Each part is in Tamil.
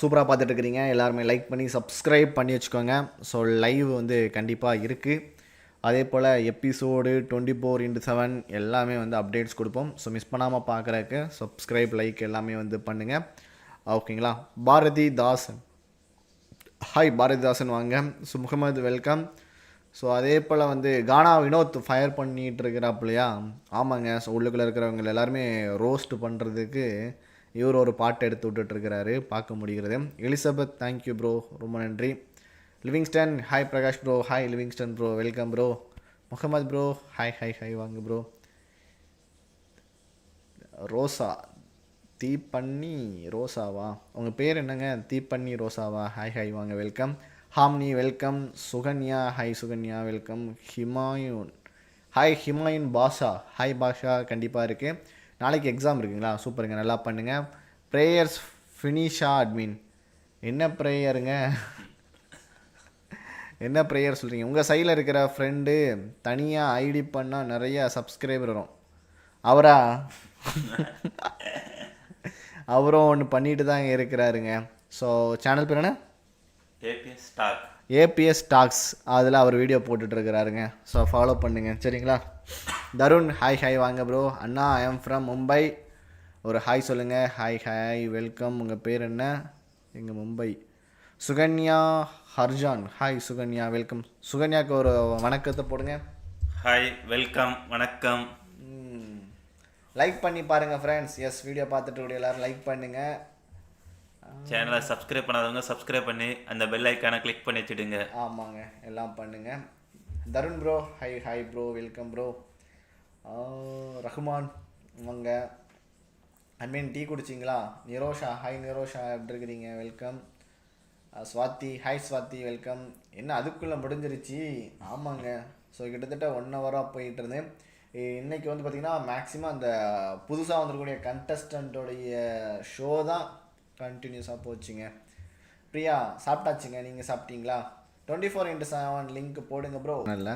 சூப்பராக பார்த்துட்டு இருக்கிறீங்க எல்லாருமே லைக் பண்ணி சப்ஸ்கிரைப் பண்ணி வச்சுக்கோங்க. ஸோ லைவ் வந்து கண்டிப்பாக இருக்குது அதே போல் episode twenty four into seven எல்லாமே வந்து அப்டேட்ஸ் கொடுப்போம். ஸோ மிஸ் பண்ணாமல் பார்க்குறக்கு சப்ஸ்கிரைப் லைக் எல்லாமே வந்து பண்ணுங்கள் ஓகேங்களா பாரதி தாசன். ஹாய் பாரதிதாசன் வாங்க. ஸோ முகமது வெல்கம் ஸோ அதே போல் வந்து கானா வினோத் ஃபயர் பண்ணிகிட்டு இருக்கிறாப்புலையா ஆமாங்க. ஸோ உள்ளுக்குள்ளே இருக்கிறவங்க எல்லாருமே ரோஸ்ட் பண்ணுறதுக்கு இவர் ஒரு பாட்டு எடுத்து விட்டுட்ருக்கிறாரு பார்க்க முடிகிறது. எலிசபெத் தேங்க்யூ ப்ரோ ரொம்ப நன்றி. Livingston hi Prakash bro hi Livingston bro welcome bro Mohammed bro hi hi hi வாங்க ப்ரோ ரோசா தீப்பண்ணி ரோசாவா? உங்கள் பேர் என்னங்க? தீப்பண்ணி ரோசாவா? ஹாய் ஹாய் வாங்க welcome ஹாம்னி welcome Sukanya hi Sukanya welcome Humayun. Hi Humayun Basha. Hi Basha கண்டிப்பாக இருக்குது நாளைக்கு எக்ஸாம் இருக்குங்களா? சூப்பருங்க. நல்லா பண்ணுங்கள் ப்ரேயர்ஸ் ஃபினிஷா அட்மின் என்ன ப்ரேயருங்க என்ன ப்ரேயர் சொல்கிறீங்க உங்கள் சைடில் இருக்கிற ஃப்ரெண்டு தனியாக ஐடி பண்ணால் நிறைய சப்ஸ்கிரைபர் வரும். அவரா? அவரும் ஒன்று பண்ணிட்டு தான் இருக்கிறாருங்க. ஸோ சேனல் பேர் என்ன? ஏபிஎஸ் ஸ்டாக் ஏபிஎஸ் டாக்ஸ் அதில் அவர் வீடியோ போட்டுட்ருக்கிறாருங்க ஸோ ஃபாலோ பண்ணுங்க. சரிங்களா? தருண் ஹாய் ஹாய் வாங்க ப்ரோ அண்ணா ஐ எம் ஃப்ரம் மும்பை ஒரு ஹாய் சொல்லுங்கள் ஹாய் ஹாய் வெல்கம் உங்கள் பேர் என்ன? எங்கள் மும்பை சுகன்யா ஹர்ஜான். ஹாய் சுகன்யா வெல்கம் சுகன்யாவுக்கு ஒரு வணக்கத்தை போடுங்க. ஹாய் வெல்கம் வணக்கம். லைக் பண்ணி பாருங்கள் ஃப்ரெண்ட்ஸ் எஸ் வீடியோ பார்த்துட்டு எல்லாரும் லைக் பண்ணுங்கள் சேனலை சப்ஸ்கிரைப் பண்ணாதவங்க சப்ஸ்கிரைப் பண்ணி அந்த பெல் ஐக்கானை கிளிக் பண்ணி வச்சுடுங்க. ஆமாங்க எல்லாம் பண்ணுங்க. Tarun bro hi hi bro welcome bro Rahman I mean tea குடிச்சிங்களா? Nirosha hi Nirosha எப்படி இருக்கிறீங்க? Welcome Swathi hi Swathi welcome என்ன அதுக்குள்ளே முடிஞ்சிருச்சு? ஆமாங்க. ஸோ கிட்டத்தட்ட ஒன் ஹவராக போயிட்டு இருந்தேன். இன்றைக்கி வந்து பார்த்திங்கன்னா மேக்ஸிமம் அந்த புதுசாக வந்திருக்கக்கூடிய கண்டஸ்டண்ட்டோடைய ஷோ தான் கண்டினியூஸாக போச்சுங்க. பிரியா சாப்பிட்டாச்சுங்க. நீங்கள் சாப்பிட்டீங்களா? Twenty four into seven link போடுங்க ப்ரோ இல்லை.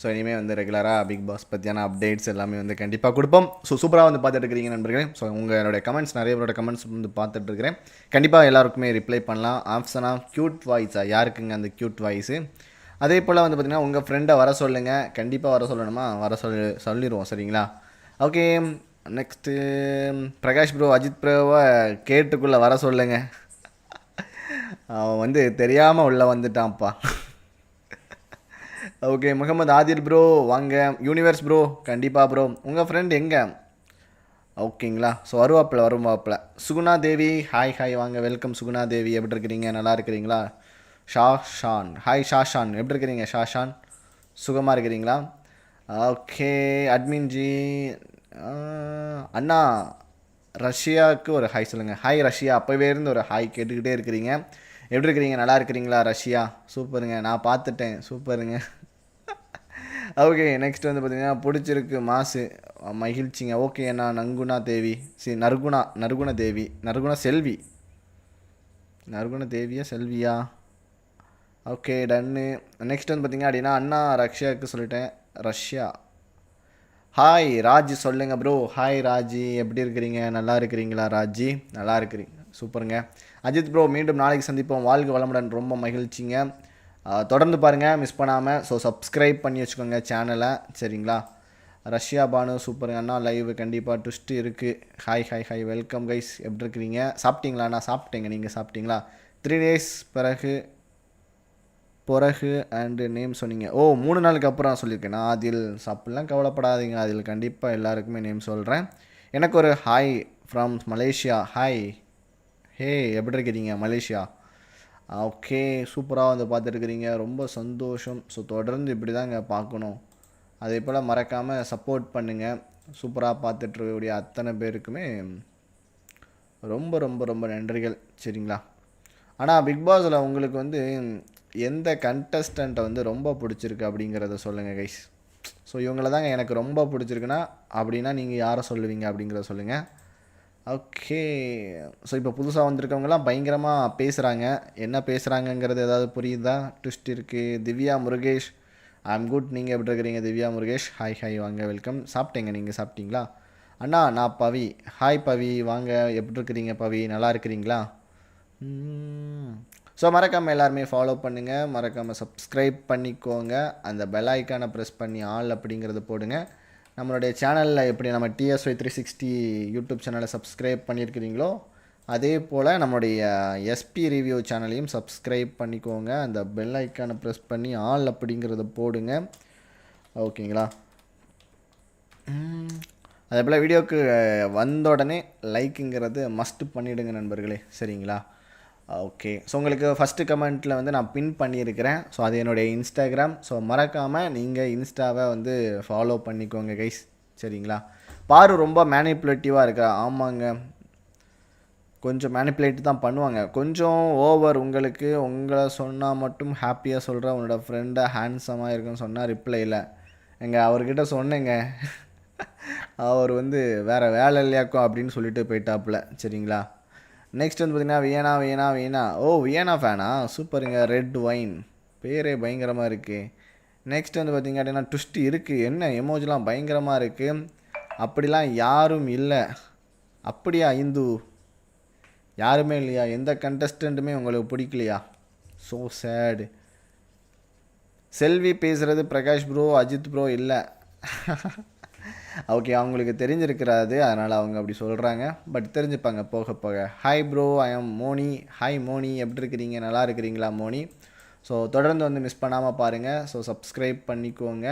ஸோ இனிமேல் வந்து ரெகுலராக பிக் பாஸ் பற்றியான அப்டேட்ஸ் எல்லாமே வந்து கண்டிப்பாக கொடுப்போம். ஸோ சூப்பராக வந்து பார்த்துட்டு இருக்கிறீங்க நண்பர்களே. ஸோ உங்களுடைய கமெண்ட்ஸ் நிறைய பேரோட கமெண்ட்ஸ் வந்து பார்த்துட்டு இருக்கிறேன். கண்டிப்பாக எல்லாருக்குமே ரிப்ளை பண்ணலாம். ஆப்ஷனாக க்யூட் வாய்ஸா யாருக்குங்க அந்த க்யூட் வாய்ஸு அதே போல் வந்து பார்த்திங்கன்னா உங்கள் ஃப்ரெண்டை வர சொல்லுங்கள் கண்டிப்பாக வர சொல்லணுமா? வர சொல்லி சொல்லிடுவோம் சரிங்களா? Okay next Prakash bro Ajith ப்ரோவை கேட்டுக்குள்ளே வர சொல்லுங்கள் அவன் வந்து தெரியாமல் உள்ளே வந்துட்டான்ப்பா. ஓகே முகமது ஆதிர் ப்ரோ வாங்க. யூனிவர்ஸ் ப்ரோ கண்டிப்பாக ப்ரோ உங்கள் ஃப்ரெண்ட் எங்கே? ஓகேங்களா? ஸோ வருவாப்பில் வருவாப்பில். சுகுணா தேவி ஹாய் ஹாய் வாங்க. வெல்கம் சுகுணா தேவி. எப்படி இருக்கிறீங்க? நல்லா இருக்கிறீங்களா? ஷா ஷான் ஹாய் ஷா ஷான் எப்படி இருக்கிறீங்க ஷா ஷான் சுகமாக இருக்கிறீங்களா ஓகே அட்மின் ஜி அண்ணா. ரஷ்யாவுக்கு ஒரு ஹாய் சொல்லுங்கள் ஹாய் ரஷ்யா அப்போவே இருந்து ஒரு ஹாய் கேட்டுக்கிட்டே இருக்கிறீங்க. எப்படி இருக்கிறீங்க? நல்லா இருக்கிறீங்களா ரஷ்யா? சூப்பருங்க. நான் பார்த்துட்டேன். சூப்பருங்க. ஓகே நெக்ஸ்ட் வந்து பார்த்திங்கன்னா பிடிச்சிருக்கு மாசு. மகிழ்ச்சிங்க. ஓகே அண்ணா நங்குணா தேவி. சரி நறுகுணா நறுகுண தேவி. நறுகுண செல்வி. நறுகுண தேவியா செல்வியா? ஓகே டன்னு நெக்ஸ்ட் வந்து பார்த்திங்க அப்படின்னா அண்ணா ரஷ்யாவுக்கு சொல்லிட்டேன். ரஷ்யா. ஹாய் ராஜ் சொல்லுங்கள் ப்ரோ ஹாய் ராஜி எப்படி இருக்கிறீங்க? நல்லா இருக்கிறீங்களா ராஜி நல்லா இருக்கிறீங்க. சூப்பருங்க. அஜித் ப்ரோ மீண்டும் நாளைக்கு சந்திப்போம். வாழ்க வளமுடன். ரொம்ப மகிழ்ச்சிங்க. தொடர்ந்து பாருங்கள் மிஸ் பண்ணாமல் ஸோ சப்ஸ்கிரைப் பண்ணி வச்சுக்கோங்க சேனலை சரிங்களா? ரஷ்யா பானு சூப்பருங்க. அண்ணா லைவ் கண்டிப்பாக ட்விஸ்ட்டு இருக்குது hi hi hi welcome guys எப்படி இருக்கிறீங்க? சாப்பிட்டீங்களா அண்ணா? சாப்பிட்டேங்க. நீங்கள் சாப்பிட்டீங்களா? த்ரீ டேஸ் பிறகு பிறகு அண்டு நேம் சொன்னீங்க. ஓ மூணு நாளுக்கு அப்புறம் சொல்லியிருக்கேன். நான் அதில் அப்படிலாம் கவலைப்படாதீங்க. அதில் கண்டிப்பாக எல்லாருக்குமே நேம் சொல்கிறேன் எனக்கு ஒரு hi from Malaysia hi hey எப்படி இருக்கிறீங்க? மலேசியா ஓகே சூப்பராக வந்து பார்த்துருக்குறீங்க. ரொம்ப சந்தோஷம். ஸோ தொடர்ந்து இப்படி தாங்க பார்க்கணும். அதே போல் மறக்காமல் சப்போர்ட் பண்ணுங்கள் சூப்பராக பார்த்துட்ருக்கக்கூடிய அத்தனை பேருக்குமே ரொம்ப ரொம்ப ரொம்ப நன்றிகள். சரிங்களா? ஆனால் பிக் பாஸில் உங்களுக்கு வந்து எந்த கண்டஸ்டண்ட்டை வந்து ரொம்ப பிடிச்சிருக்கு அப்படிங்கிறத சொல்லுங்கள் கைஸ் ஸோ இவங்கள தாங்க எனக்கு ரொம்ப பிடிச்சிருக்குன்னா அப்படின்னா நீங்கள் யாரை சொல்லுவீங்க அப்படிங்கிறத சொல்லுங்கள் ஓகே ஸோ இப்போ புதுசாக வந்திருக்கவங்கலாம் பயங்கரமாக பேசுகிறாங்க என்ன பேசுகிறாங்கங்கிறது ஏதாவது புரியுதா? ட்விஸ்ட் இருக்குது Divya Murugesh. I am good நீங்கள் எப்படி இருக்கிறீங்க? திவ்யா முருகேஷ். ஹாய் ஹாய் வாங்க வெல்கம் சாப்பிட்டீங்க நீங்கள் சாப்பிட்டீங்களா? அண்ணா நான் பவி. ஹாய் பவி. வாங்க. எப்படி இருக்கிறீங்க பவி? நல்லா இருக்கிறீங்களா? ஸோ மறக்காமல் எல்லாருமே ஃபாலோ பண்ணுங்கள் மறக்காமல் சப்ஸ்கிரைப் பண்ணிக்கோங்க. அந்த பெல் ஐக்கானை ப்ரெஸ் பண்ணி ஆல் அப்படிங்கிறத போடுங்க. நம்மளுடைய சேனலில் எப்படி நம்ம டிஎஸ்ஒய் த்ரீ சிக்ஸ்டி யூடியூப் சேனலை சப்ஸ்கிரைப் பண்ணியிருக்கிறீங்களோ அதே போல் நம்மளுடைய எஸ்பி ரிவ்யூ சேனலையும் சப்ஸ்கிரைப் பண்ணிக்கோங்க. அந்த பெல் ஐக்கானை ப்ரெஸ் பண்ணி ஆல் அப்படிங்கிறத போடுங்க. ஓகேங்களா அதே போல் வீடியோவுக்கு வந்த உடனே லைக்குங்கிறது மஸ்ட் பண்ணிவிடுங்க நண்பர்களே. சரிங்களா? ஓகே ஸோ உங்களுக்கு ஃபஸ்ட்டு கமெண்ட்டில் வந்து நான் பின் பண்ணியிருக்கிறேன். ஸோ அது என்னுடைய இன்ஸ்டாகிராம் ஸோ மறக்காமல் நீங்கள் இன்ஸ்டாவை வந்து ஃபாலோ பண்ணிக்கோங்க கைஸ் சரிங்களா? பாரு ரொம்ப மேனிப்புலேட்டிவாக இருக்கா? ஆமாங்க. கொஞ்சம் மேனிப்புலேட் தான் பண்ணுவாங்க. கொஞ்சம் ஓவர் உங்களுக்கு உங்களை சொன்னால் மட்டும் ஹாப்பியாக சொல்கிற உன்னோட ஃப்ரெண்டை ஹேண்ட்ஸமாக இருக்குன்னு சொன்னால் ரிப்ளை இல்லை. எங்க அவர்கிட்ட சொன்னேங்க. அவர் வந்து வேறு வேலை இல்லையாக்கோ அப்படின்னு சொல்லிட்டு போயிட்டாப்புல. சரிங்களா? நெக்ஸ்ட் வந்து பார்த்தீங்கன்னா வியனா வியனா வியனா ஓ வியனா ஃபேனா சூப்பருங்க. ரெட் ஒயின் பேரே பயங்கரமாக இருக்குது நெக்ஸ்ட் வந்து பார்த்தீங்க அப்படின்னா ட்விஸ்ட் இருக்குது என்ன எமோஜிலாம் பயங்கரமாக இருக்குது அப்படிலாம் யாரும் இல்லை. அப்படியா இந்து? யாருமே இல்லையா? எந்த கண்டஸ்டண்ட்டுமே உங்களுக்கு பிடிக்கலையா? ஸோ சேடு செல்வி பேசுகிறது பிரகாஷ் ப்ரோ அஜித் ப்ரோ இல்லை. ஓகே அவங்களுக்கு தெரிஞ்சிருக்கிறாது அதனால் அவங்க அப்படி சொல்கிறாங்க பட் தெரிஞ்சுப்பாங்க போக போக. Hi bro I am Moni hi Moni எப்படி இருக்கிறீங்க? நல்லா இருக்கிறீங்களா மோனி ஸோ தொடர்ந்து வந்து மிஸ் பண்ணாமல் பாருங்கள் ஸோ சப்ஸ்கிரைப் பண்ணிக்கோங்க.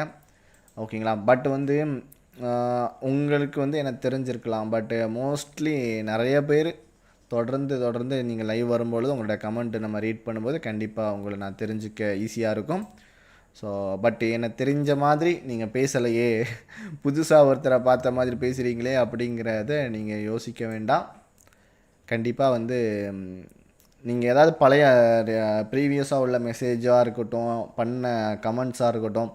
ஓகேங்களா பட் வந்து உங்களுக்கு வந்து எனக்கு தெரிஞ்சிருக்கலாம்? பட் மோஸ்ட்லி நிறைய பேர் தொடர்ந்து தொடர்ந்து நீங்கள் லைவ் வரும்பொழுது உங்களோட கமெண்ட் நம்ம ரீட் பண்ணும்போது கண்டிப்பாக உங்களை நான் தெரிஞ்சுக்க ஈஸியாக இருக்கும். ஸோ பட் எனக்கு தெரிஞ்ச மாதிரி நீங்கள் பேசலையே. புதுசாக ஒருத்தரை பார்த்த மாதிரி பேசுகிறீங்களே அப்படிங்கிறத நீங்கள் யோசிக்க வேண்டாம். கண்டிப்பாக வந்து நீங்கள் ஏதாவது பழைய ப்ரீவியஸாக உள்ள மெசேஜாக இருக்கட்டும் பண்ண கமெண்ட்ஸாக இருக்கட்டும்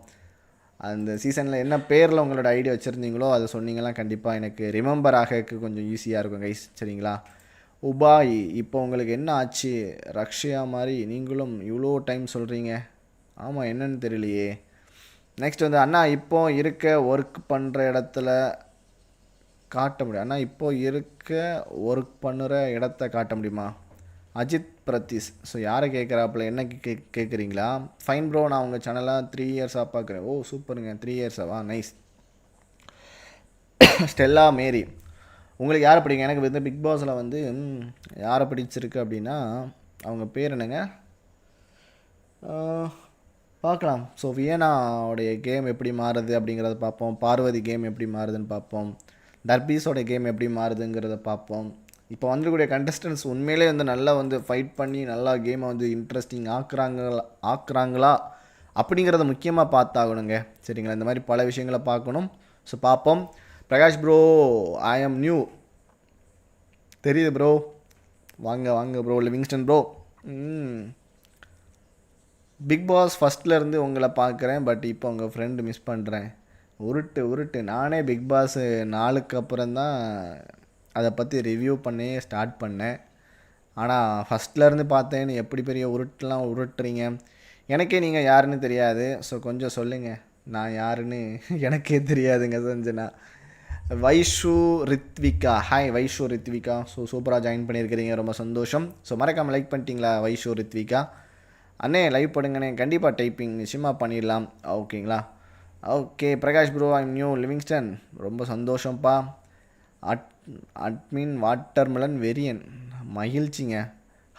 அந்த சீசனில் என்ன பேரில் உங்களோட ஐடி வச்சுருந்தீங்களோ அதை சொன்னீங்கன்னா கண்டிப்பாக எனக்கு ரிமெம்பர் ஆகக்கு கொஞ்சம் ஈஸியாக இருக்கும் கைஸ் சரிங்களா? உபாய் இப்போ உங்களுக்கு என்ன ஆச்சு? ரக்ஷயா மாதிரி நீங்களும் இவ்வளோ டைம் சொல்கிறீங்க ஆமாம் என்னன்னு தெரியலையே. நெக்ஸ்ட் வந்து அண்ணா இப்போ இருக்க ஒர்க் பண்ணுற இடத்துல காட்ட முடியும். அண்ணா இப்போ இருக்க ஒர்க் பண்ணுற இடத்த காட்ட முடியுமா? அஜித் பிரதீஷ். ஸோ யாரை கேட்குறாப்புல என்ன கே கேட்குறீங்களா? ஃபைன் ப்ரோ நான் உங்கள் சேனலாக த்ரீ இயர்ஸாக பார்க்குறேன். ஓ சூப்பருங்க த்ரீ இயர்ஸாவா நைஸ் ஸ்டெல்லா மேரி உங்களுக்கு யாரை பிடிக்கும்? எனக்கு வந்து பிக் பாஸில் வந்து யாரை பிடிச்சிருக்கு அப்படின்னா அவங்க பேர் என்னங்க? பார்க்கலாம். ஸோ வியனாவுடைய கேம் எப்படி மாறுது அப்படிங்கிறத பார்ப்போம். பார்வதி கேம் எப்படி மாறுதுன்னு பார்ப்போம். டர்பீஸோட கேம் எப்படி மாறுதுங்கிறத பார்ப்போம். இப்போ வந்துக்கூடிய கண்டஸ்டன்ஸ் உண்மையிலே வந்து நல்லா வந்து ஃபைட் பண்ணி நல்லா கேமை வந்து இன்ட்ரெஸ்டிங் ஆக்குறாங்களா ஆக்குறாங்களா அப்படிங்கிறத முக்கியமாக பார்த்தாகணுங்க. சரிங்களா? இந்த மாதிரி பல விஷயங்களை பார்க்கணும். ஸோ பார்ப்போம். பிரகாஷ் ப்ரோ ஐ ஆம் நியூ தெரியுது ப்ரோ வாங்க வாங்க bro Livingston bro hmm. Big boss ஃபஸ்ட்லேருந்து உங்களை பார்க்குறேன் பட் இப்போ உங்கள் ஃப்ரெண்டு மிஸ் பண்ணுறேன் உருட்டு உருட்டு. நானே பிக் பாஸ் நாளுக்கு அப்புறம் தான் அதை பற்றி ரிவ்யூ பண்ணி ஸ்டார்ட் பண்ணேன். ஆனால் ஃபஸ்ட்லேருந்து பார்த்தேன்னு எப்படி பெரிய உருட்டுலாம் உருட்டுறீங்க? எனக்கே நீங்கள் யாருன்னு தெரியாது. ஸோ கொஞ்சம் சொல்லுங்கள் நான் யாருன்னு எனக்கே தெரியாதுங்க சஞ்சனா. வைஷு ரித்விகா. ஹாய் வைஷு ரித்விகா. ஸோ சூப்பராக ஜாயின் பண்ணியிருக்கிறீங்க. ரொம்ப சந்தோஷம். ஸோ மறக்காமல் லைக் பண்ணிட்டீங்களா வைஷு ரித்விகா? அண்ணே லைவ் படுங்கண்ணே. கண்டிப்பாக டைப்பிங் நிச்சயமாக பண்ணிடலாம். ஓகேங்களா? Okay Prakash bro I'm new Livingston ரொம்ப சந்தோஷம்ப்பா. அட் அட்மின் வாட்டர்மெலன் வெரியன் மகிழ்ச்சிங்க.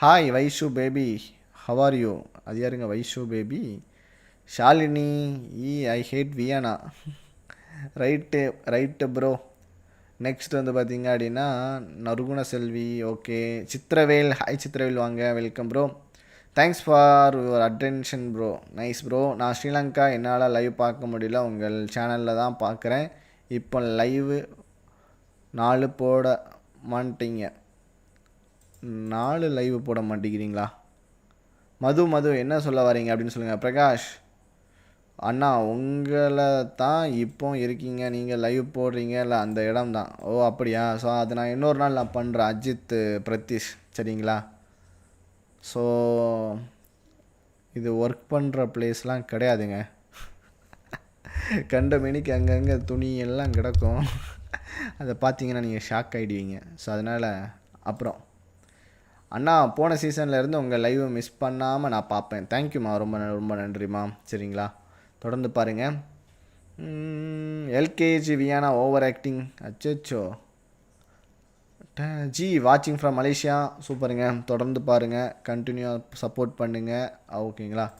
Hi Vaishu baby how are you அது யாருங்க? வைஷு பேபி ஷாலினி. ஈ I hate Viana right right bro next வந்து பார்த்தீங்க அப்படின்னா நறுகுண செல்வி. ஓகே சித்திரவேல். ஹாய் சித்திரவேல். வாங்க. Welcome bro thanks for your attention bro nice bro நான் ஸ்ரீலங்கா என்னால் லைவ் பார்க்க முடியல. உங்கள் சேனலில் தான் பார்க்குறேன். இப்போ லைவு நாலு போட மாட்டீங்க. நாலு லைவ் போட மாட்டேங்கிறீங்களா? மது மது என்ன சொல்ல வரீங்க அப்படின்னு சொல்லுங்கள் பிரகாஷ் அண்ணா உங்களை தான் இப்போ இருக்கீங்க. நீங்கள் லைவ் போடுறீங்க. இல்லை அந்த இடம் தான். ஓ அப்படியா? ஸோ அது நான் இன்னொரு நாள் நான் பண்ணுறேன் அஜித் பிரதீஷ் சரிங்களா? ஸோ இது ஒர்க் பண்ணுற ப்ளேஸ்லாம் கிடையாதுங்க. கண்ட மணிக்கு அங்கங்கே துணி எல்லாம் கிடக்கும். அதை பார்த்தீங்கன்னா நீங்கள் ஷாக் ஆகிடுவீங்க ஸோ அதனால் அப்புறம். அண்ணா போன சீசனில் இருந்து உங்கள் லைவை மிஸ் பண்ணாமல் நான் பார்ப்பேன் தேங்க்யூம்மா ரொம்ப ந- ரொம்ப நன்றிம்மா. சரிங்களா? தொடர்ந்து பாருங்கள் எல்கேஜி வியானா ஓவர் ஆக்டிங் அச்சோ ஜி வாட்சிங் ஃப்ரம் மலேசியா சூப்பருங்க. தொடர்ந்து பாருங்கள் கண்டினியூவாக சப்போர்ட் பண்ணுங்கள் ஓகேங்களா?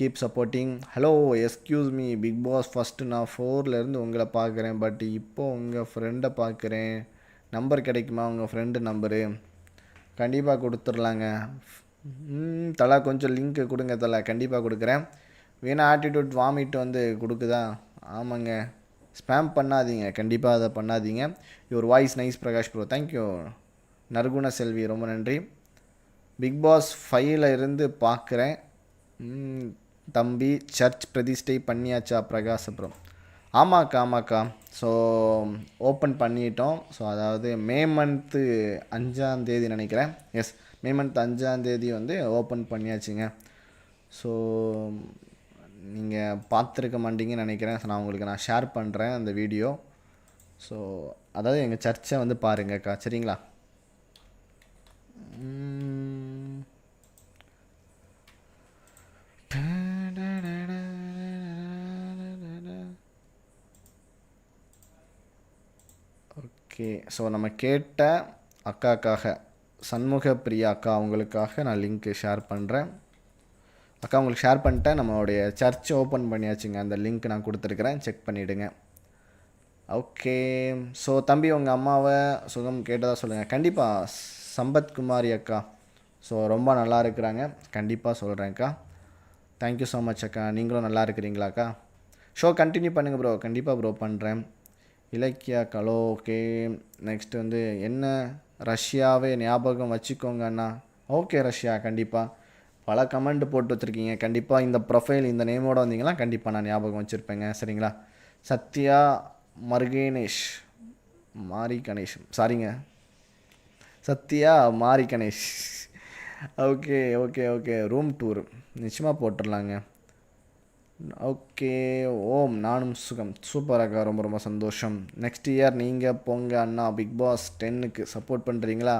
Keep supporting hello excuse me big boss first நான் ஃபோர்லேருந்து உங்களை பார்க்குறேன். பட் இப்போ உங்கள் ஃப்ரெண்டை பார்க்குறேன். நம்பர் கிடைக்குமா? உங்கள் ஃப்ரெண்டு நம்பரு கண்டிப்பாக கொடுத்துர்லாங்க. ம், தலா கொஞ்சம் லிங்க்கு கொடுங்க தலா. கண்டிப்பாக கொடுக்குறேன். வேணா ஆட்டிடியூட் வாமிட் வந்து கொடுக்குதா? ஆமாங்க. ஸ்பேம் பண்ணாதீங்க. கண்டிப்பாக அதை பண்ணாதீங்க. Your voice nice Prakash bro thank you Narkuna Selvi ரொம்ப நன்றி. பிக் பாஸ் ஃபைவ்ல இருந்து பார்க்குறேன் தம்பி சர்ச் பிரதிஷ்டை பண்ணியாச்சா பிரகாஷ் அப்புறம் ஆமாக்கா ஆமாக்கா. ஸோ ஓப்பன் பண்ணிட்டோம். ஸோ அதாவது மே மந்த்து அஞ்சாந்தேதி நினைக்கிறேன். எஸ் மே மந்த் அஞ்சாந்தேதி வந்து ஓப்பன் பண்ணியாச்சுங்க. ஸோ நீங்கள் பார்த்துருக்க மாட்டீங்கன்னு நினைக்கிறேன். ஸோ நான் உங்களுக்கு நான் ஷேர் பண்ணுறேன் அந்த வீடியோ ஸோ அதாவது எங்கள் சர்ச்சை வந்து பாருங்கக்கா சரிங்களா? ஓகே ஸோ நம்ம கேட்ட அக்காக்காக சண்முக பிரியா அக்கா அவங்களுக்காக நான் லிங்க்கு ஷேர் பண்ணுறேன் அக்கா உங்களுக்கு ஷேர் பண்ணிட்டேன். நம்மளுடைய சர்ச் ஓப்பன் பண்ணியாச்சுங்க. அந்த லிங்க் நான் கொடுத்துருக்குறேன். செக் பண்ணிவிடுங்க ஓகே ஸோ தம்பி உங்கள் அம்மாவை சுகம் கேட்டதாக சொல்லுங்கள் கண்டிப்பாக சம்பத் குமாரி அக்கா. ஸோ ரொம்ப நல்லா இருக்கிறாங்க. கண்டிப்பாக சொல்கிறேன்க்கா தேங்க்யூ ஸோ மச் அக்கா. நீங்களும் நல்லா இருக்கிறீங்களாக்கா ஷோ கண்டினியூ பண்ணுங்கள் ப்ரோ கண்டிப்பாக ப்ரோ பண்ணுறேன் இலக்கியா கலோ ஓகே நெக்ஸ்ட் வந்து என்ன? ரஷ்யாவே ஞாபகம் வச்சுக்கோங்க அண்ணா. Okay Russia. கண்டிப்பாக பல கமெண்ட் போட்டு வச்சுருக்கீங்க. கண்டிப்பாக இந்த ப்ரொஃபைல் இந்த நேமோட வந்தீங்கன்னா கண்டிப்பாக நான் ஞாபகம் வச்சுருப்பேங்க. சரிங்களா? சத்யா மர்கேனேஷ். மாரி கணேஷ். சாரிங்க Sathya Mari Ganesh. Okay okay okay. Room tour நிச்சயமாக போட்டுடலாங்க ஓகே ஓம். நானும் சுகம். சூப்பராக ரொம்ப ரொம்ப சந்தோஷம். நெக்ஸ்ட் இயர் நீங்கள் போங்க அண்ணா பிக் பாஸ் டென்னுக்கு சப்போர்ட் பண்ணுறீங்களா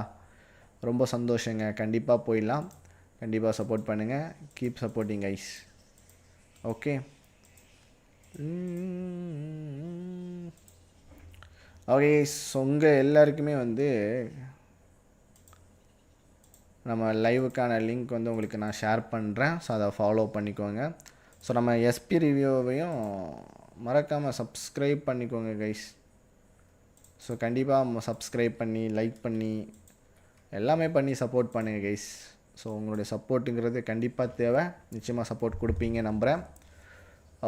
ரொம்ப சந்தோஷங்க. கண்டிப்பாக போயிடலாம். கண்டிப்பாக சப்போர்ட் பண்ணுங்கள் keep supporting ice okay okay உங்கள் எல்லாருக்குமே வந்து நம்ம லைவுக்கான லிங்க் வந்து உங்களுக்கு நான் ஷேர் பண்ணுறேன் ஸோ அதை ஃபாலோ பண்ணிக்கோங்க. ஸோ நம்ம எஸ்பி ரிவ்யூவையும் மறக்காமல் சப்ஸ்கிரைப் பண்ணிக்கோங்க கைஸ் ஸோ கண்டிப்பாக சப்ஸ்கிரைப் பண்ணி லைக் பண்ணி எல்லாமே பண்ணி சப்போர்ட் பண்ணுங்கள் கைஸ் ஸோ உங்களுடைய சப்போர்ட்டுங்கிறது கண்டிப்பாக தேவை. நிச்சயமாக சப்போர்ட் கொடுப்பீங்க நம்புகிறேன்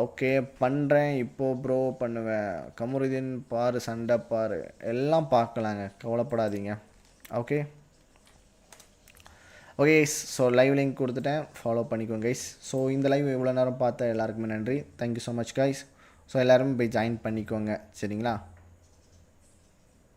ஓகே பண்ணுறேன் இப்போது ப்ரோ பண்ணுவேன். கமருதீன் பாரு சண்டை பாரு. எல்லாம் பார்க்கலாங்க. கவலைப்படாதீங்க. Okay okay so live link கொடுத்துட்டேன். ஃபாலோ பண்ணிக்கோங்க கைஸ் ஸோ இந்த லைவ் இவ்வளோ நேரம் பார்த்த எல்லாருக்குமே நன்றி. Thank you so much guys so எல்லோரும் போய் ஜாயின் பண்ணிக்கோங்க. சரிங்களா?